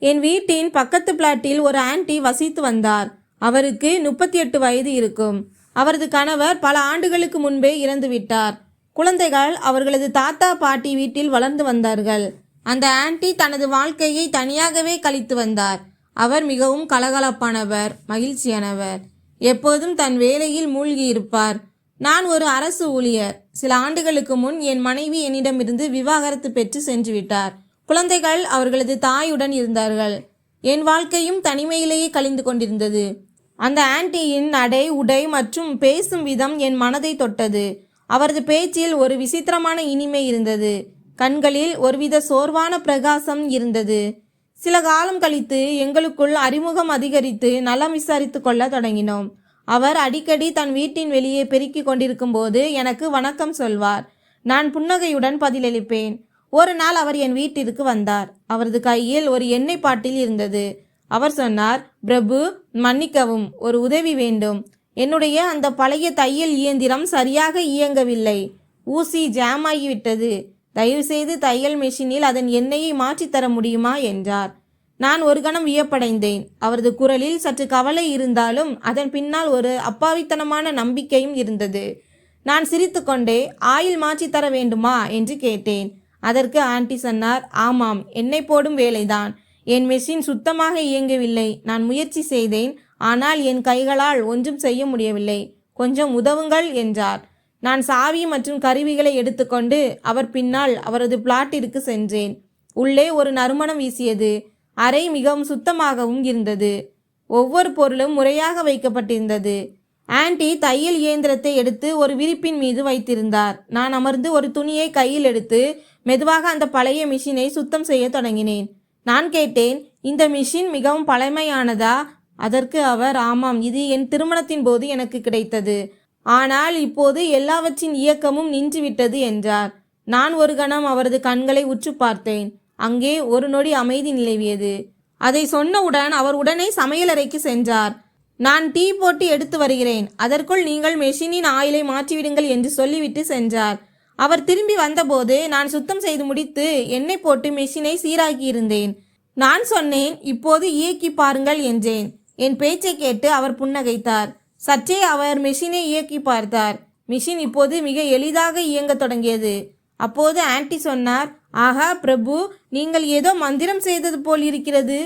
என் வீட்டின் பக்கத்து பிளாட்டில் ஒரு ஆன்ட்டி வசித்து வந்தார். அவருக்கு முப்பத்தி எட்டு வயது இருக்கும். அவரது கணவர் பல ஆண்டுகளுக்கு முன்பே இறந்து விட்டார். குழந்தைகள் அவர்களது தாத்தா பாட்டி வீட்டில் வளர்ந்து வந்தார்கள். அந்த ஆன்டி தனது வாழ்க்கையை தனியாகவே கழித்து வந்தார். அவர் மிகவும் கலகலப்பானவர் மகிழ்ச்சியானவர். எப்போதும் தன் வேலையில் மூழ்கி இருப்பார். நான் ஒரு அரசு ஊழியர். சில ஆண்டுகளுக்கு முன் என் மனைவி என்னிடமிருந்து விவாகரத்து பெற்று சென்று விட்டார். குழந்தைகள் அவர்களது தாயுடன் இருந்தார்கள். என் வாழ்க்கையும் தனிமையிலேயே கழிந்து கொண்டிருந்தது. அந்த ஆன்டியின் நடை உடை மற்றும் பேசும் விதம் என் மனதை தொட்டது. அவரது பேச்சில் ஒரு விசித்திரமான இனிமை இருந்தது. கண்களில் ஒருவித சோர்வான பிரகாசம் இருந்தது. சில காலம் கழித்து எங்களுக்குள் அறிமுகம் அதிகரித்து நலம் விசாரித்து கொள்ள தொடங்கினோம். அவர் அடிக்கடி தன் வீட்டின் வெளியே பெருக்கிக் கொண்டிருக்கும் போது எனக்கு வணக்கம் சொல்வார். நான் புன்னகையுடன் பதிலளிப்பேன். ஒரு நாள் அவர் என் வீட்டிற்கு வந்தார். அவரது கையில் ஒரு எண்ணெய் பாட்டில் இருந்தது. அவர் சொன்னார் பிரபு மன்னிக்கவும் ஒரு உதவி வேண்டும். என்னுடைய அந்த பழைய தையல் இயந்திரம் சரியாக இயங்கவில்லை. ஊசி ஜாம் ஆகிவிட்டது தயவுசெய்து தையல் மெஷினில் அதன் எண்ணெயை மாற்றித்தர முடியுமா? என்றார். நான் ஒரு கணம் வியப்படைந்தேன். அவரது குரலில் சற்று கவலை இருந்தாலும் அதன் பின்னால் ஒரு அப்பாவித்தனமான நம்பிக்கையும் இருந்தது. நான் சிரித்துக்கொண்டே ஆயில் மாற்றித்தர வேண்டுமா? என்று கேட்டேன். அதற்கு ஆன்ட்டி சொன்னார் ஆமாம் எண்ணெய் போடும் வேலைதான். என் மெஷின் சுத்தமாக இயங்கவில்லை. நான் முயற்சி செய்தேன். ஆனால் என் கைகளால் ஒன்றும் செய்ய முடியவில்லை. கொஞ்சம் உதவுங்கள் என்றார். நான் சாவி மற்றும் கருவிகளை எடுத்துக்கொண்டு அவர் பின்னால் அவரது பிளாட்டிற்கு சென்றேன். உள்ளே ஒரு நறுமணம் வீசியது. அறை மிகவும் சுத்தமாகவும் இருந்தது. ஒவ்வொரு பொருளும் முறையாக வைக்கப்பட்டிருந்தது. ஆன்டி தையல் இயந்திரத்தை எடுத்து ஒரு விரிப்பின் மீது வைத்திருந்தார். நான் அமர்ந்து ஒரு துணியை கையில் எடுத்து மெதுவாக அந்த பழைய மிஷினை சுத்தம் செய்ய தொடங்கினேன். நான் கேட்டேன் இந்த மிஷின் மிகவும் பழமையானதா? அதற்கு அவர் ஆமாம் இது என் திருமணத்தின் போது எனக்கு கிடைத்தது. ஆனால் இப்போது எல்லாவற்றின் இயக்கமும் நின்றுவிட்டது என்றார். நான் ஒரு கணம் அவரது கண்களை உற்று பார்த்தேன். அங்கே ஒரு நொடி அமைதி நிலவியது. அதை சொன்னவுடன் அவர் உடனே சமையலறைக்கு சென்றார். நான் டீ போட்டு எடுத்து வருகிறேன். அதற்குள் நீங்கள் மெஷினின் ஆயிலை மாற்றிவிடுங்கள் என்று சொல்லிவிட்டு சென்றார். அவர் திரும்பி வந்தபோது நான் சுத்தம் செய்து முடித்து எண்ணெய் போட்டு மெஷினை சீராக்கியிருந்தேன். நான் சொன்னேன் இப்போது இயக்கி பாருங்கள் என்றேன். என் பேச்சை கேட்டு அவர் புன்னகைத்தார். சற்றே அவர் மெஷினை இயக்கி பார்த்தார். மிஷின் இப்போது மிக எளிதாக இயங்க தொடங்கியது. அப்போது ஆன்டி சொன்னார் ஆஹா பிரபு நீங்கள் ஏதோ மந்திரம் செய்தது போல் இருக்கிறது.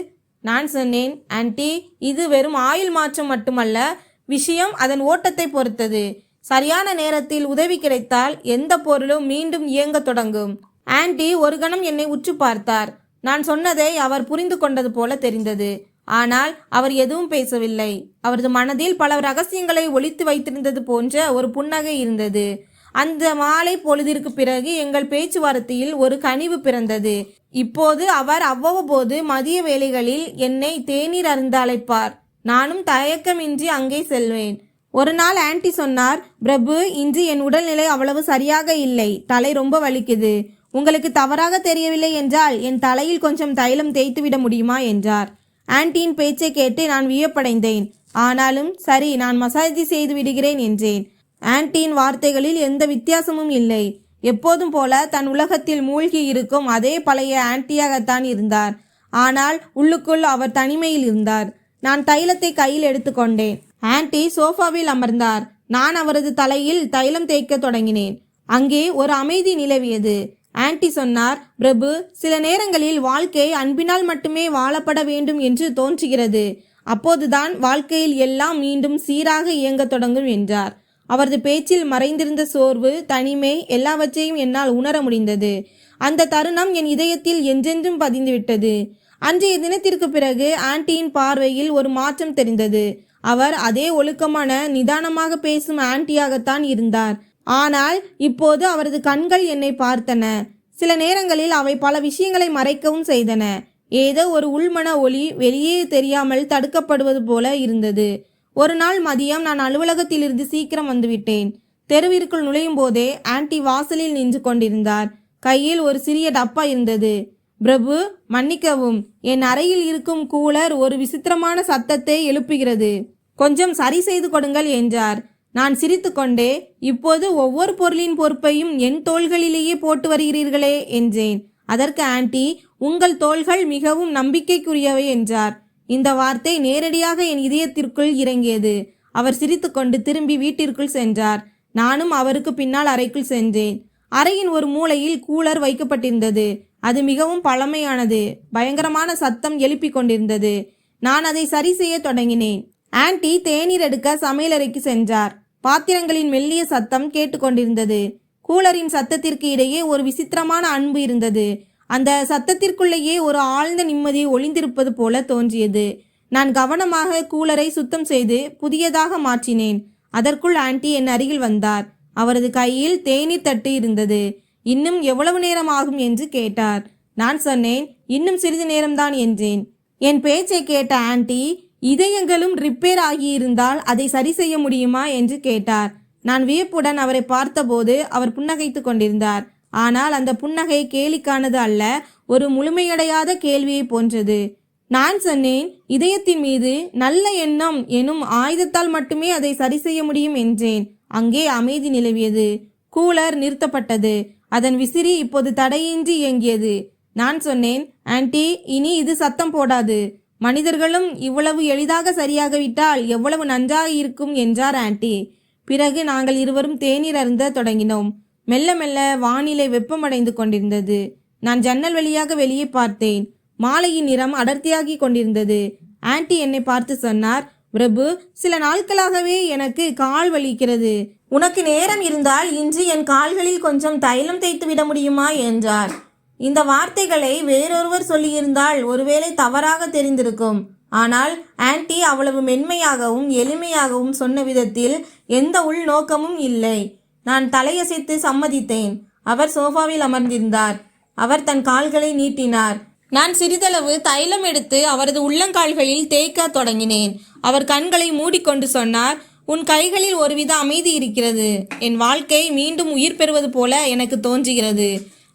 நான் சொன்னேன் ஆன்டி இது வெறும் ஆயில் மாற்றம் மட்டுமல்ல விஷயம் அதன் ஓட்டத்தை பொறுத்தது. சரியான நேரத்தில் உதவி கிடைத்தால் எந்த பொருளும் மீண்டும் இயங்கத் தொடங்கும். ஆன்டி ஒரு கணம் என்னை உற்று பார்த்தார். நான் சொன்னதை அவர் புரிந்து கொண்டது போல தெரிந்தது. ஆனால் அவர் எதுவும் பேசவில்லை. அவரது மனதில் பல ரகசியங்களை ஒழித்து வைத்திருந்தது போன்ற ஒரு புன்னகை இருந்தது. அந்த மாலை பொழுதிற்கு பிறகு எங்கள் பேச்சுவார்த்தையில் ஒரு கனிவு பிறந்தது. இப்போது அவர் அவ்வப்போது மதிய வேளைகளில் என்னை தேநீர் அருந்து அழைப்பார். நானும் தயக்கமின்றி அங்கே செல்வேன். ஒரு நாள் ஆன்ட்டி சொன்னார் பிரபு இன்று என் உடல்நிலை அவ்வளவு சரியாக இல்லை. தலை ரொம்ப வலிக்குது. உங்களுக்கு தவறாக தெரியவில்லை என்றால் என் தலையில் கொஞ்சம் தைலம் தேய்த்துவிட முடியுமா என்றார். ஆன்டியின் பேச்சை கேட்டு நான் வியப்படைந்தேன். ஆனாலும் சரி நான் மசாஜ் செய்து விடுகிறேன் என்றேன். ஆன்டியின் வார்த்தைகளில் எந்த வித்தியாசமும் இல்லை. எப்போதும் போல தன் உலகத்தில் மூழ்கி இருக்கும் அதே பழைய ஆன்டியாகத்தான் இருந்தார். ஆனால் உள்ளுக்குள் அவர் தனிமையில் இருந்தார். நான் தைலத்தை கையில் எடுத்துக்கொண்டேன் ஆன்டி சோஃபாவில் அமர்ந்தார். நான் அவரது தலையில் தைலம் தேய்க்க தொடங்கினேன். அங்கே ஒரு அமைதி நிலவியது. ஆன்டி சொன்னார் பிரபு சில நேரங்களில் வாழ்க்கை அன்பினால் மட்டுமே வாழப்பட வேண்டும் என்று தோன்றுகிறது. அப்போதுதான் வாழ்க்கையில் எல்லாம் மீண்டும் சீராக இயங்கத் தொடங்கும் என்றார். அவரது பேச்சில் மறைந்திருந்த சோர்வு தனிமை எல்லாவற்றையும் என்னால் உணர முடிந்தது. அந்த தருணம் என் இதயத்தில் என்றென்றும் பதிந்துவிட்டது. அன்றைய தினத்திற்கு பிறகு ஆன்டியின் பார்வையில் ஒரு மாற்றம் தெரிந்தது. அவர் அதே ஒழுக்கமான நிதானமாக பேசும் ஆன்டியாகத்தான் இருந்தார். ஆனால் இப்போது அவரது கண்கள் என்னை பார்த்தன. சில நேரங்களில் அவை பல விஷயங்களை மறைக்கவும் செய்தன. ஏதோ ஒரு உள்மன ஒளி வெளியே தெரியாமல் தடுக்கப்படுவது போல இருந்தது. ஒரு நாள் மதியம் நான் அலுவலகத்திலிருந்து சீக்கிரம் வந்துவிட்டேன். தெருவிற்குள் நுழையும் போதே ஆன்டி வாசலில் நின்று கொண்டிருந்தார். கையில் ஒரு சிறிய டப்பா இருந்தது. பிரபு மன்னிக்கவும் என் அறையில் இருக்கும் கூலர் ஒரு விசித்திரமான சத்தத்தை எழுப்புகிறது. கொஞ்சம் சரி செய்து கொடுங்கள் என்றார். நான் சிரித்துக்கொண்டே இப்போது ஒவ்வொரு பொருளின் பொறுப்பையும் என் தோள்களிலேயே போட்டு வருகிறீர்களே என்றேன். அதற்கு ஆன்டி உங்கள் தோள்கள் மிகவும் நம்பிக்கைக்குரியவை என்றார். இந்த வார்த்தை நேரடியாக என் இதயத்திற்குள் இறங்கியது. அவர் சிரித்துக்கொண்டு திரும்பி வீட்டிற்குள் சென்றார். நானும் அவருக்கு பின்னால் அறைக்குள் சென்றேன். அறையின் ஒரு மூலையில் கூலர் வைக்கப்பட்டிருந்தது. அது மிகவும் பழமையானது. பயங்கரமான சத்தம் எழுப்பிக் கொண்டிருந்தது. நான் அதை சரி செய்ய தொடங்கினேன். ஆன்ட்டி தேநீர் எடுக்க சமையலறைக்கு சென்றார். பாத்திரங்களின் மெல்லிய சத்தம் கேட்டுக்கொண்டிருந்தது கூலரின் சத்தத்திற்கு இடையே ஒரு விசித்திரமான அன்பு இருந்தது. அந்த சத்தத்திற்குள்ளேயே ஒரு ஆழ்ந்த நிம்மதி ஒளிந்திருப்பது போல தோன்றியது. நான் கவனமாக கூலரை சுத்தம் செய்து புதியதாக மாற்றினேன். அதற்குள் ஆன்டி என் அருகில் வந்தார். அவரது கையில் தேநீர் தட்டு இருந்தது. இன்னும் எவ்வளவு நேரம் ஆகும் என்று கேட்டார். நான் சொன்னேன் இன்னும் சிறிது நேரம்தான் என்றேன். என் பேச்சை கேட்ட ஆன்ட்டி இதயங்களும் ரிப்பேர் ஆகியிருந்தால் அதை சரி செய்ய முடியுமா? என்று கேட்டார். நான் வியப்புடன் அவரை பார்த்தபோது அவர் புன்னகைத்துக் கொண்டிருந்தார். ஆனால் அந்த புன்னகை கேலிக்கானது அல்ல ஒரு முழுமையடையாத கேள்வியை போன்றது. நான் சொன்னேன் இதயத்தின் மீது நல்ல எண்ணம் எனும் ஆயுதத்தால் மட்டுமே அதை சரி செய்ய முடியும் என்றேன். அங்கே அமைதி நிலவியது. கூலர் நிறுத்தப்பட்டது. அதன் விசிறி இப்போது தடையின்றி இயங்கியது. நான் சொன்னேன் ஆன்டி இனி இது சத்தம் போடாது. மனிதர்களும் இவ்வளவு எளிதாக சரியாகவிட்டால் எவ்வளவு நன்றாக இருக்கும் என்றார் ஆன்டி பிறகு நாங்கள் இருவரும் தேநீர் அருந்த தொடங்கினோம். மெல்ல மெல்ல வானிலை வெப்பமடைந்து கொண்டிருந்தது. நான் ஜன்னல் வழியாக வெளியே பார்த்தேன். மாலையின் நிறம் அடர்த்தியாகி கொண்டிருந்தது. ஆன்டி என்னை பார்த்து சொன்னார் பிரபு சில நாட்களாகவே எனக்கு கால் வலிக்கிறது. உனக்கு நேரம் இருந்தால் இன்று என் கால்களில் கொஞ்சம் தைலம் தேய்த்து விட முடியுமா? என்றார். இந்த வார்த்தைகளை வேறொருவர் சொல்லியிருந்தால் ஒருவேளை தவறாக தெரிந்திருக்கும். ஆனால் ஆன்ட்டி அவ்வளவு மென்மையாகவும் எளிமையாகவும் சொன்ன விதத்தில் எந்த உள்நோக்கமும் இல்லை. நான் தலையசைத்து சம்மதித்தேன். அவர் சோஃபாவில் அமர்ந்திருந்தார். அவர் தன் கால்களை நீட்டினார். நான் சிறிதளவு தைலம் எடுத்து அவரது உள்ளங்கால்களில் தேய்க்க தொடங்கினேன். அவர் கண்களை மூடிக்கொண்டு சொன்னார் உன் கைகளில் ஒருவித அமைதி இருக்கிறது. என் வாழ்க்கை மீண்டும் உயிர் பெறுவது போல எனக்கு தோன்றுகிறது.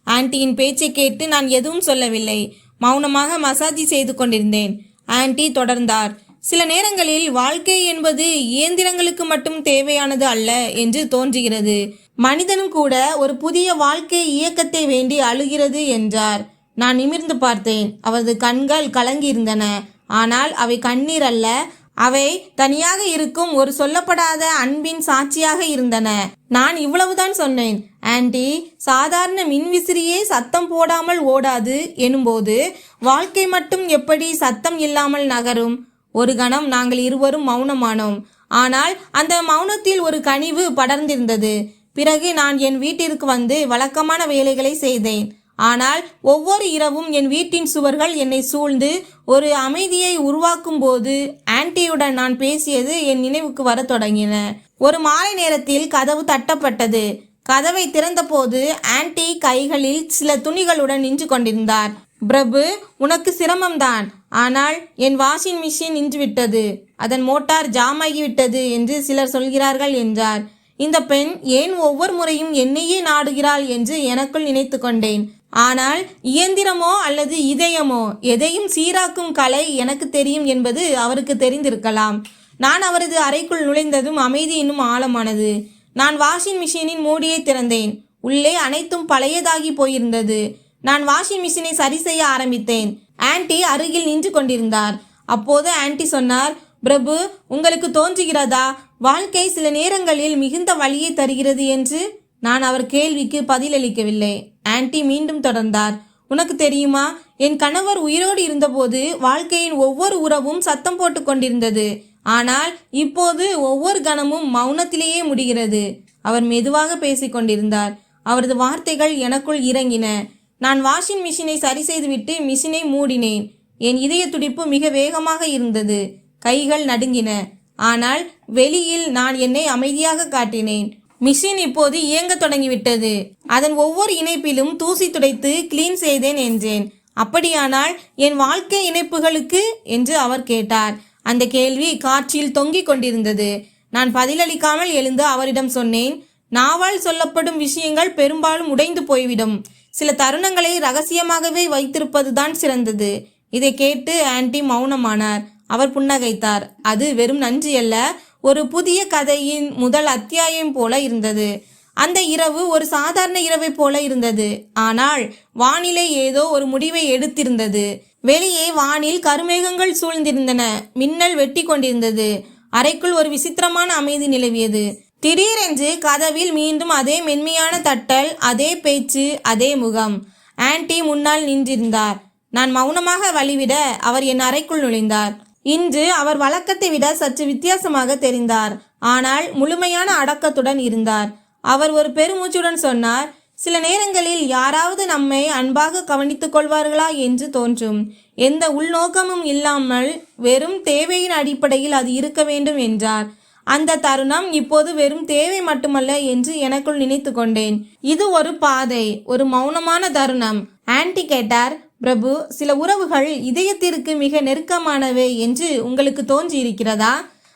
ஆன்ட்டியின் பேச்சை கேட்டு நான் எதுவும் சொல்லவில்லை. மௌனமாக மசாஜி செய்து கொண்டிருந்தேன். ஆன்ட்டி தொடர்ந்தார் சில நேரங்களில் வாழ்க்கை என்பது இயந்திரங்களுக்கு மட்டும் தேவையானது அல்ல என்று தோன்றுகிறது. மனிதனும் கூட ஒரு புதிய வாழ்க்கை இயக்கத்தை வேண்டி அழுகிறது என்றார். நான் நிமிர்ந்து பார்த்தேன். அவரது கண்கள் கலங்கியிருந்தன. ஆனால் அவை கண்ணீர் அல்ல. அவை தனியாக இருக்கும் ஒரு சொல்லப்படாத அன்பின் சாட்சியாக இருந்தன. நான் இவ்வளவுதான் சொன்னேன். ஆன்ட்டி சாதாரண மின்விசிறியே சத்தம் போடாமல் ஓடாது எனும்போது வாழ்க்கை மட்டும் எப்படி சத்தம் இல்லாமல் நகரும்? ஒரு கணம் நாங்கள் இருவரும் மௌனமானோம். ஆனால் அந்த மௌனத்தில் ஒரு கனிவு படர்ந்திருந்தது. பிறகு நான் என் வீட்டிற்கு வந்து வழக்கமான வேலைகளை செய்தேன். ஆனால் ஒவ்வொரு இரவும் என் வீட்டின் சுவர்கள் என்னை சூழ்ந்து ஒரு அமைதியை உருவாக்கும் போது ஆன்டியுடன் நான் பேசியது என் நினைவுக்கு வரத் தொடங்கின. ஒரு மாலை நேரத்தில் கதவு தட்டப்பட்டது. கதவை திறந்தபோது ஆன்ட்டி கைகளில் சில துணிகளுடன் நின்று கொண்டிருந்தார். பிரபு உனக்கு சிரமம்தான். ஆனால் என் வாஷிங் மிஷின் நின்றுவிட்டது. அதன் மோட்டார் ஜாமாகிவிட்டது என்று சிலர் சொல்கிறார்கள் என்றார். இந்த பெண் ஏன் ஒவ்வொரு முறையும் என்னையே நாடுகிறாள் என்று எனக்குள் நினைத்து கொண்டேன். ஆனால் இயந்திரமோ அல்லது இதயமோ எதையும் சீராக்கும் கலை எனக்கு தெரியும் என்பது அவருக்கு தெரிந்திருக்கலாம். நான் அவரது அறைக்குள் நுழைந்ததும் அமைதி இன்னும் ஆழமானது. நான் வாஷிங் மிஷினின் மூடியை திறந்தேன். உள்ளே அனைத்தும் பழையதாகி போயிருந்தது. நான் வாஷிங் மிஷினை சரி செய்ய ஆரம்பித்தேன். ஆன்டி அருகில் நின்று கொண்டிருந்தார். அப்போது ஆன்டி சொன்னார் பிரபு உங்களுக்கு தோன்றுகிறதா? வாழ்க்கை சில நேரங்களில் மிகுந்த வழியை தருகிறது என்று நான் அவர் கேள்விக்கு பதிலளிக்கவில்லை. ஆன்டி மீண்டும் தொடர்ந்தார் உனக்கு தெரியுமா? என் கணவர் உயிரோடு இருந்தபோது வாழ்க்கையின் ஒவ்வொரு உறவும் சத்தம் போட்டு கொண்டிருந்தது. ஆனால் இப்போது ஒவ்வொரு கணமும் மௌனத்திலேயே முடிகிறது. அவர் மெதுவாக பேசிக்கொண்டிருந்தார் அவரது வார்த்தைகள் எனக்குள் இறங்கின. நான் வாஷிங் மிஷினை சரி செய்துவிட்டு மிஷினை மூடினேன். என் இதய துடிப்பு மிக வேகமாக இருந்தது. கைகள் நடுங்கின. ஆனால் வெளியில் நான் என்னை அமைதியாக காட்டினேன். மிஷின் இப்போது இயங்க தொடங்கிவிட்டது. அதன் ஒவ்வொரு இணைப்பிலும் தூசி துடைத்து கிளீன் செய்தேன் என்றேன். அப்படியானால் என் வாழ்க்கை இணைப்புகளுக்கு? என்று அவர் கேட்டார். அந்த கேள்வி காற்றில் தொங்கிக் கொண்டிருந்தது. நான் பதிலளிக்காமல் எழுந்து அவரிடம் சொன்னேன் நாவால் சொல்லப்படும் விஷயங்கள் பெரும்பாலும் உடைந்து போய்விடும். சில தருணங்களை ரகசியமாகவே வைத்திருப்பதுதான் சிறந்தது. இதை கேட்டு ஆன்ட்டி மௌனமானார். அவர் புன்னகைத்தார். அது வெறும் நன்றி அல்ல ஒரு புதிய கதையின் முதல் அத்தியாயம் போல இருந்தது. அந்த இரவு ஒரு சாதாரண இரவை போல இருந்தது. ஆனால் வானிலை ஏதோ ஒரு முடிவை எடுத்திருந்தது. வெளியே வானில் கருமேகங்கள் சூழ்ந்திருந்தன. மின்னல் வெட்டி கொண்டிருந்தது. அறைக்குள் ஒரு விசித்திரமான அமைதி நிலவியது. திடீரென்று கதவில் மீண்டும் அதே மென்மையான தட்டல் அதே பேச்சு அதே முகம். ஆன்டி முன்னால் நின்றிருந்தார். நான் மௌனமாக வழிவிட அவர் என் அறைக்குள் நுழைந்தார். இன்று அவர் வழக்கத்தை விட சற்று வித்தியாசமாக தெரிந்தார். ஆனால் முழுமையான அடக்கத்துடன் இருந்தார். அவர் ஒரு பெருமூச்சுடன் சொன்னார் சில நேரங்களில் யாராவது நம்மை அன்பாக கவனித்துக் கொள்வார்களா என்று தோன்றும். எந்த உள்நோக்கமும் இல்லாமல் வெறும் தேவையின் அடிப்படையில் அது இருக்க வேண்டும் என்றார். அந்த தருணம் இப்போது வெறும் தேவை மட்டுமல்ல என்று எனக்குள் நினைத்து கொண்டேன். இது ஒரு பாதை ஒரு மௌனமான தருணம். ஆன்டி கேட்டார் பிரபு சில உறவுகள் இதயத்திற்கு மிக நெருக்கமானவை என்று உங்களுக்கு தோன்றி இருக்கிறதா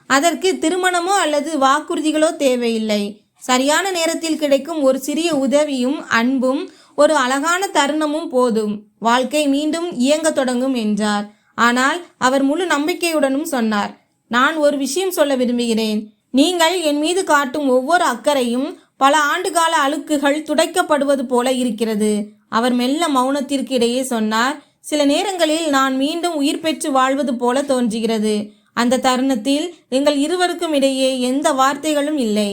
அதற்கு திருமணமோ அல்லது வாக்குறுதிகளோ தேவையில்லை. சரியான நேரத்தில் கிடைக்கும் ஒரு சிறிய உதவியும் அன்பும் ஒரு அழகான தருணமும் போதும். வாழ்க்கை மீண்டும் இயங்க தொடங்கும் என்றார். ஆனால் அவர் முழு நம்பிக்கையுடனும் சொன்னார். நான் ஒரு விஷயம் சொல்ல விரும்புகிறேன். நீங்கள் என் மீது காட்டும் ஒவ்வொரு அக்கறையும் பல ஆண்டுகால அழுக்குகள் துடைக்கப்படுவது போல இருக்கிறது. அவர் மெல்ல மௌனத்திற்கு இடையே சொன்னார் சில நேரங்களில் நான் மீண்டும் உயிர் பெற்று வாழ்வது போல தோன்றுகிறது. அந்த தருணத்தில் எங்கள் இருவருக்கும் இடையே எந்த வார்த்தைகளும் இல்லை.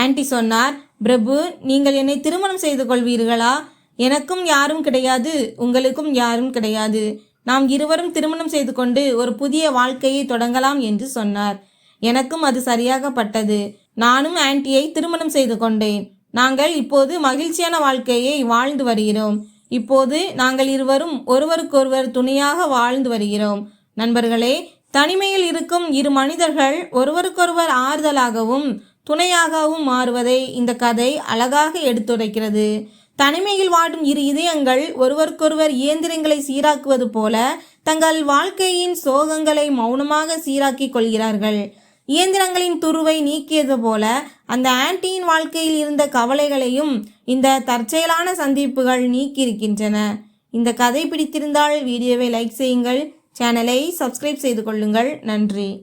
ஆன்டி சொன்னார் பிரபு நீங்கள் என்னை திருமணம் செய்து கொள்வீர்களா? எனக்கும் யாரும் கிடையாது உங்களுக்கும் யாரும் கிடையாது. நாம் இருவரும் திருமணம் செய்து கொண்டு ஒரு புதிய வாழ்க்கையை தொடங்கலாம் என்று சொன்னார். எனக்கும் அது சரியாக பட்டது நானும் ஆன்ட்டியை திருமணம் செய்து கொண்டேன். நாங்கள் இப்போது மகிழ்ச்சியான வாழ்க்கையை வாழ்ந்து வருகிறோம். இப்போது நாங்கள் இருவரும் ஒருவருக்கொருவர் துணையாக வாழ்ந்து வருகிறோம். நண்பர்களே தனிமையில் இருக்கும் இரு மனிதர்கள் ஒருவருக்கொருவர் ஆறுதலாகவும் துணையாகவும் மாறுவதை இந்த கதை அழகாக எடுத்துரைக்கிறது. தனிமையில் வாடும் இரு இதயங்கள் ஒருவருக்கொருவர் இயந்திரங்களை சீராக்குவது போல தங்கள் வாழ்க்கையின் சோகங்களை மௌனமாக சீராக்கிக் கொள்கிறார்கள். இயந்திரங்களின் துருவை நீக்கியது போல அந்த ஆன்ட்டியின் வாழ்க்கையில் இருந்த கவலைகளையும் இந்த தற்செயலான சந்திப்புகள் நீக்கியிருக்கின்றன. இந்த கதை பிடித்திருந்தால் வீடியோவை லைக் செய்யுங்கள். சேனலை சப்ஸ்கிரைப் செய்து கொள்ளுங்கள். நன்றி.